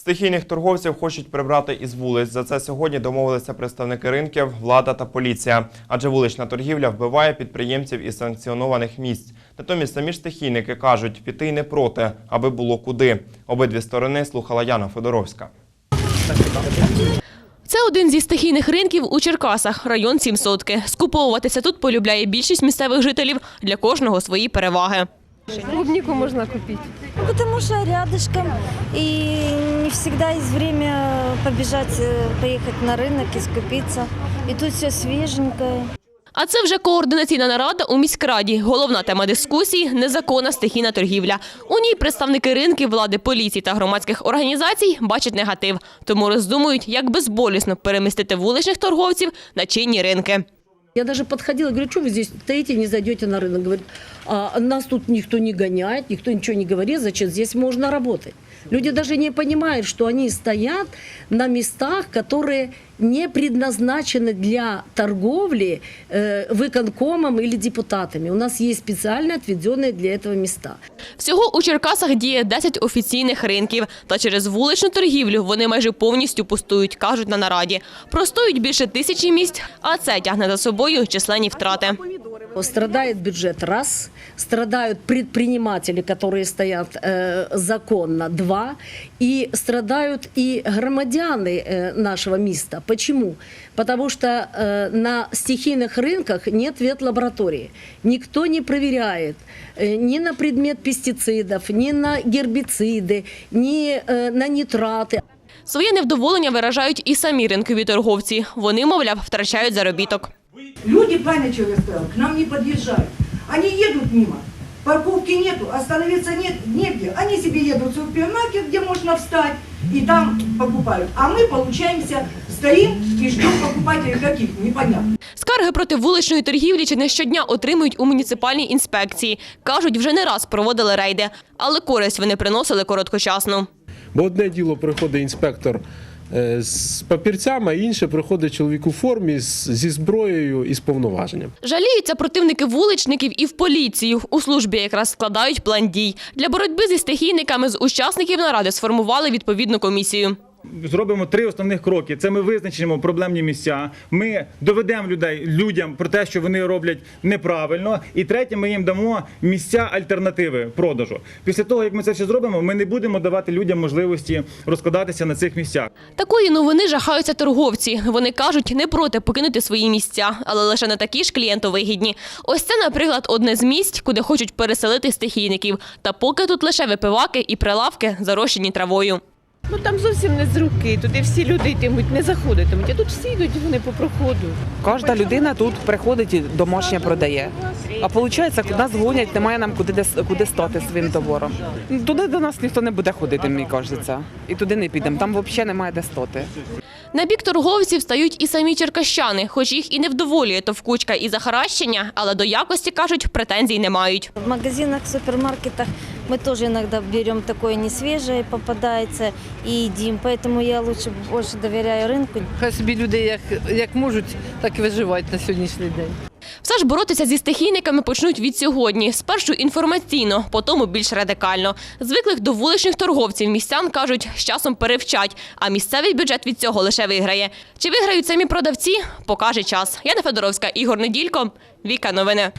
Стихійних торговців хочуть прибрати із вулиць. За це сьогодні домовилися представники ринків, влада та поліція. Адже вулична торгівля вбиває підприємців із санкціонованих місць. Натомість самі ж стихійники кажуть, піти й не проти, аби було куди. Обидві сторони слухала Яна Федоровська. Це один зі стихійних ринків у Черкасах, район Сімсотки. Скуповуватися тут полюбляє більшість місцевих жителів. Для кожного свої переваги. Клубнику можно купить. Ну, Потому что рядышком, и не всегда есть время побежать, э, поехать на рынок и скупиться. И тут все свеженькое. А це вже координаційна нарада у міськраді. Головна тема дискусії незаконна стихійна торгівля. У ній представники ринків, влади, поліції та громадських організацій бачать негатив, тому роздумують, як безболісно перемістити вуличних торговців на чинні ринки. Я даже подходила, говорю, что вы здесь стоите, не зайдете на рынок. Говорит, а нас тут никто не гоняет, никто ничего не говорит, зачем здесь можно работать. Люди даже не понимают, что они стоят на местах, которые не предназначены для торговли э, выконкомом или депутатами. У нас есть специально отведенные для этого места. Всього у Черкасах діє 10 офіційних ринків. Та через вуличну торгівлю вони майже повністю пустують, кажуть на нараді. Простоють більше тисячі місць, а це тягне за собою численні втрати. Страдает бюджет – раз, страдают предприниматели, которые стоят э, законно – два, и страдают и громадяне э, нашего места. Почему? Потому что э, на стихийных рынках нет ветлаборатории. Никто не проверяет э, ни на предмет пестицидов, ни на гербициды, ни э, на нитраты. Своє невдоволення виражають і самі ринкові торговці. Вони, мовляв, втрачають заробіток. Люди, правильно человек сказал, к нам не подъезжают. Они едут мимо, парковки нету, остановиться нет, негде. Они себе едут в супермаркет, где можно встать, и там покупают. А мы, получаемся, стоим и ждем покупателей каких, непонятно. Скарги проти вуличної торгівлі чи не щодня отримують у муніципальній інспекції. Кажуть, вже не раз проводили рейди, але користь вони приносили короткочасно. Бо одне діло приходить інспектор з папірцями, а інше приходить чоловік у формі зі зброєю і з повноваженням. Жаліються противники вуличників і в поліцію. У службі якраз складають план дій. Для боротьби зі стихійниками з учасників наради сформували відповідну комісію. Зробимо три основних кроки. Це ми визначимо проблемні місця. Ми доведемо людей людям про те, що вони роблять неправильно. І третє, ми їм дамо місця альтернативи продажу. Після того, як ми це все зробимо, ми не будемо давати людям можливості розкладатися на цих місцях. Такої новини жахаються торговці. Вони кажуть, не проти покинути свої місця, але лише не такі ж клієнтовигідні. Ось це, наприклад, одне з місць, куди хочуть переселити стихійників. Та поки тут лише випиваки і прилавки, зарощені травою. Ну там зовсім не з руки. Туди всі люди йтимуть, не заходитимуть. А тут всі йдуть вони по проходу. Кожна людина тут приходить і домашнє продає. А виходить, нас гонять, немає нам куди куди стати своїм товаром. Туди до нас ніхто не буде ходити, мені кажеться. І туди не підемо. Там взагалі немає де стати. На бік торговців стають і самі черкащани, хоч їх і не вдоволює товкучка і захаращення, але до якості, кажуть, претензій не мають. В магазинах, в супермаркетах мы тоже иногда берем такое несвежее, попадается и едим. Поэтому я лучше больше доверяю рынку. Хай собі люди як, як можуть, так і виживають на сьогоднішній день. Все ж боротися зі стихійниками почнуть від сьогодні. Спершу інформаційно, потім більш радикально. Звиклих до вуличних торговців містян кажуть, з часом перевчать, а місцевий бюджет від цього лише виграє. Чи виграють самі продавці, покаже час. Яна Федоровська, Ігор Неділько, Віка Новини.